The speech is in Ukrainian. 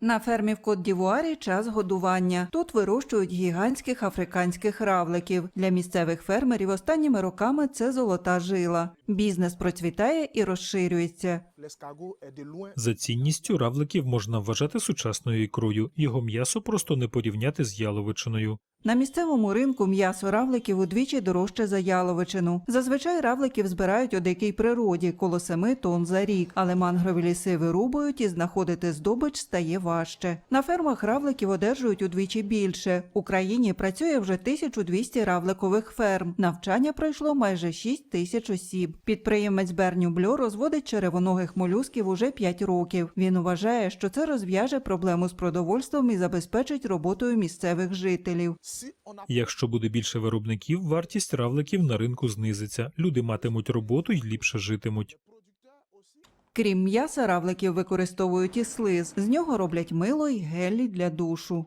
На фермі в Кот-Дівуарі час годування. Тут вирощують гігантських африканських равликів. Для місцевих фермерів останніми роками це золота жила. Бізнес процвітає і розширюється. Loin За цінністю равликів можна вважати сучасною ікрою. Його м'ясо просто не порівняти з яловичиною. На місцевому ринку м'ясо равликів удвічі дорожче за яловичину. Зазвичай равликів збирають у дикій природі коло 7 тонн за рік, але мангрові ліси вирубують і знаходити здобич стає важче. На фермах равликів одержують удвічі більше. В Україні працює вже 1200 равликових ферм. Навчання пройшло майже 6 тисяч осіб. Підприємець Берню Бльо розводить черевоногих молюсків уже 5 років. Він вважає, що це розв'яже проблему з продовольством і забезпечить роботою місцевих жителів. Якщо буде більше виробників, вартість равликів на ринку знизиться. Люди матимуть роботу й ліпше житимуть. Крім м'яса, равликів використовують і слиз. З нього роблять мило й гелі для душу.